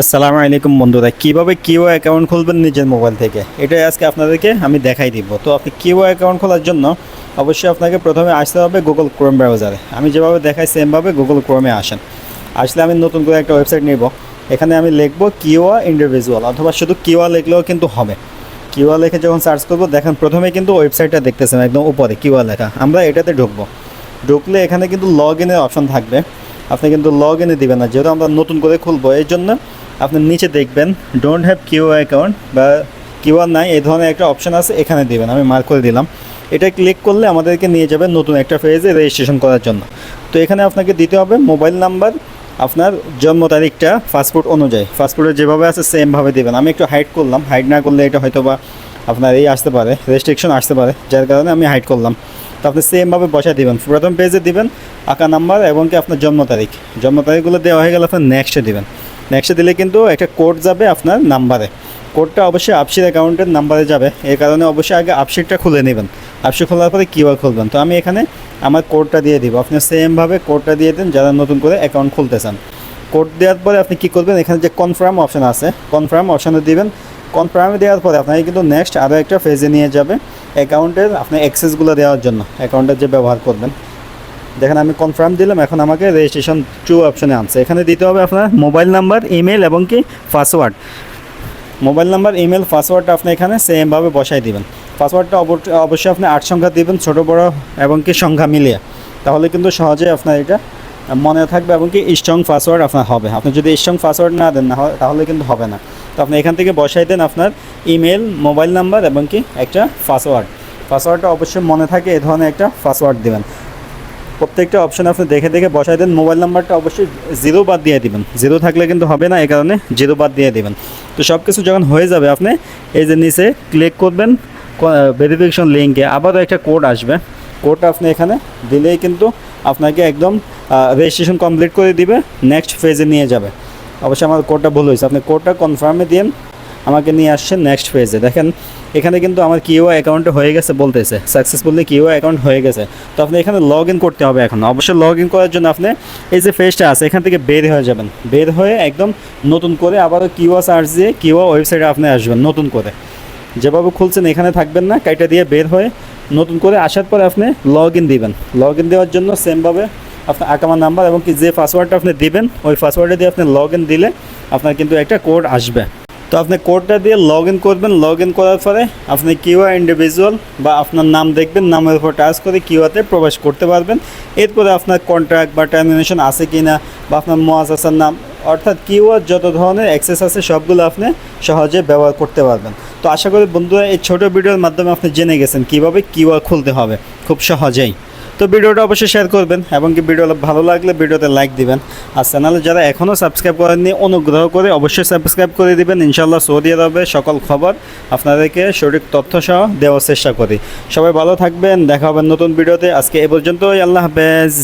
আসসালামু আলাইকুম বন্ধুরা, কীভাবে কিউ অ্যাকাউন্ট খুলবেন নিজের মোবাইল থেকে? এটাই আজকে আপনাদেরকে আমি দেখাই দিব। তো আপনি কিউ অ্যাকাউন্ট খোলার জন্য অবশ্যই আপনাকে প্রথমে আসতে হবে গুগল ক্রোম ব্রাউজারে আমি যেভাবে দেখাই সেমভাবে গুগল ক্রোমে আসেন। আসলে আমি নতুন করে একটা ওয়েবসাইট নিব। এখানে আমি লিখব কিউয়া ইন্ডিভিজুয়াল অথবা শুধু কিউয়া লিখলেও কিন্তু হবে। কিউয়া লিখে যখন সার্চ করব, দেখেন প্রথমে কিন্তু ওয়েবসাইটটা দেখতেছেন, একদম উপরে কিউয়া লেখা। আমরা এটাতে ঢুকবো। ঢুকলে এখানে কিন্তু লগ ইনের অপশন থাকবে। আপনি কিন্তু লগ ইনে দিবেন না, যেহেতু আমরা নতুন করে খুলবো, এই জন্য আপনি নিচে দেখবেন ডোন্ট হ্যাভ কিউ অ্যাকাউন্ট বা কিউআর নাই, এই ধরনের একটা অপশন আছে, এখানে দেবেন, আমি মার্ক করে দিলাম। এটা ক্লিক করলে আমাদেরকে নিয়ে যাবে নতুন একটা ফেজে রেজিস্ট্রেশন করার জন্য। তো এখানে আপনাকে দিতে হবে মোবাইল নাম্বার আপনার জন্ম তারিখটা পাসপোর্ট অনুযায়ী। পাসপোর্টে যেভাবে আছে সেমভাবে দেবেন। আমি একটু হাইড করলাম। হাইড না করলে এটা হয়তো বা আপনার এই আসতে পারে রেস্ট্রিকশন আসতে পারে, যার কারণে আমি হাইড করলাম। তো আপনি সেমভাবে বসায় দিবেন। প্রথম পেজে দিবেন আঁকা নাম্বার এবং কি আপনার জন্ম তারিখ। জন্ম তারিখগুলো দেওয়া হয়ে গেলে আপনার নেক্সটে দিবেন। নেক্সটে দিলে কিন্তু একটা কোড যাবে আপনার নাম্বারে কোডটা অবশ্যই আপসির অ্যাকাউন্টের নাম্বারে যাবে। এই কারণে অবশ্যই আগে আপসিটটা খুলে নেবেন। আপসি খোলার পরে কিউআর খুলবেন। তো আমি এখানে আমার কোডটা দিয়ে দিব। আপনি সেমভাবে কোডটা দিয়ে দেন যারা নতুন করে অ্যাকাউন্ট খুলতে চান। কোড দেওয়ার পরে আপনি কী করবেন? এখানে যে কনফার্ম অপশন আছে কনফার্ম অপশানে দিবেন। কনফার্মে দেওয়ার পরে আপনাকে কিন্তু নেক্সট আরও একটা ফেজে নিয়ে যাবে। অ্যাকাউন্টের আপনি অ্যাক্সেসগুলো দেওয়ার জন্য, অ্যাকাউন্টের যে ব্যবহার করবেন। দেখেন আমি কনফার্ম দিলাম, এখন আমাকে রেজিস্ট্রেশন টু অপশনে আনছে। এখানে দিতে হবে আপনার মোবাইল নাম্বার ইমেল এবং কি পাসওয়ার্ড মোবাইল নাম্বার ইমেল পাসওয়ার্ডটা আপনি এখানে সেমভাবে বসাই দিবেন। পাসওয়ার্ডটা অব- অবশ্যই আপনি আট সংখ্যা দিবেন, ছোট, বড় এবং কি সংখ্যা মিলিয়ে। তাহলে কিন্তু সহজে আপনার এটা মনে থাকবে এবং কি স্ট্রং পাসওয়ার্ড আপনার হবে। আপনি যদি স্ট্রং পাসওয়ার্ড না দেন, না তাহলে কিন্তু হবে না। তো আপনি এখান থেকে বসাই দেন আপনার ইমেল মোবাইল নাম্বার এবং কি একটা পাসওয়ার্ড পাসওয়ার্ডটা অবশ্যই মনে থাকে, এ ধরনের একটা পাসওয়ার্ড দেবেন। প্রত্যেকটা অপশন আপনি দেখে দেখে বসাই দেন মোবাইল নাম্বারটা অবশ্যই জিরো বাদ দিয়ে দিবেন। জিরো থাকলে কিন্তু হবে না এই কারণে জিরো বাদ দিয়ে দিবেন। তো সব কিছু যখন হয়ে যাবে, আপনি এই যে নিচে ক্লিক করবেন ভেরিফিকেশন লিঙ্কে আবারও একটা কোড আসবে। কোডটা আপনি এখানে দিলেই কিন্তু আপনাকে একদম রেজিস্ট্রেশন কমপ্লিট করে দিবে নেক্সট ফেজে নিয়ে যাবে। অবশ্যই আমার কোডটা ভুল হয়েছে। আপনি কোডটা কনফার্মে দিন আমাকে নিয়ে আসছেন নেক্সট ফেজে দেখেন, এখানে কিন্তু আমার কিউ অ্যাকাউন্টে হয়ে গেছে বলতেছে। সাকসেসফুলি কিউ অ্যাকাউন্ট হয়ে গেছে। তো আপনি এখানে লগ ইন করতে হবে এখন। অবশ্যই লগ ইন করার জন্য আপনি এই যে ফেজটা আছে, এখান থেকে বের হয়ে যাবেন। বের হয়ে একদম নতুন করে আবারও কিউআ সার্চ দিয়ে কিউআ ওয়েবসাইটে আপনি আসবেন নতুন করে। যেভাবে খুলছেন এখানে থাকবেন না, কাইটা দিয়ে বের হয়ে নতুন করে আসার পরে আপনি লগ ইন দিবেন। লগ ইন দেওয়ার জন্য সেমভাবে আপনার আকামার নাম্বার এবং কি যে পাসওয়ার্ডটা আপনি দিবেন, ওই পাসওয়ার্ডে দিয়ে আপনি লগ ইন দিলে আপনার কিন্তু একটা কোড আসবে। তো আপনি কোডটা দিয়ে লগ ইন করবেন। লগ ইন করার পরে আপনি কিউআর ইন্ডিভিজুয়াল বা আপনার নাম দেখবেন, নামের উপর টাচ করে কিউআতে প্রবেশ করতে পারবেন। এরপরে আপনার কন্ট্রাক্ট বা টার্মিনেশন আছে কি না বা আপনার মোয়াজাসার নাম, অর্থাৎ কিউআর যত ধরনের অ্যাক্সেস আছে সবগুলো আপনি সহজে ব্যবহার করতে পারবেন। তো আশা করি বন্ধুরা, এই ছোটো ভিডিওর মাধ্যমে আপনি জেনে গেছেন কীভাবে কিউআর খুলতে হবে। খুব সহজেই। তো ভিডিওটা অবশ্যই শেয়ার করবেন এবং কি ভিডিও ভালো লাগলে ভিডিওতে লাইক দিবেন। আর চ্যানেলে যারা এখনও সাবস্ক্রাইব করেননি, অনুগ্রহ করে অবশ্যই সাবস্ক্রাইব করে দিবেন। ইনশাল্লাহ সৌদি আরবে সকল খবর আপনাদেরকে সঠিক তথ্য সহ দেওয়ার চেষ্টা করি। সবাই ভালো থাকবেন, দেখা হবে নতুন ভিডিওতে। আজকে এ পর্যন্তই, আল্লাহ হাফেজ।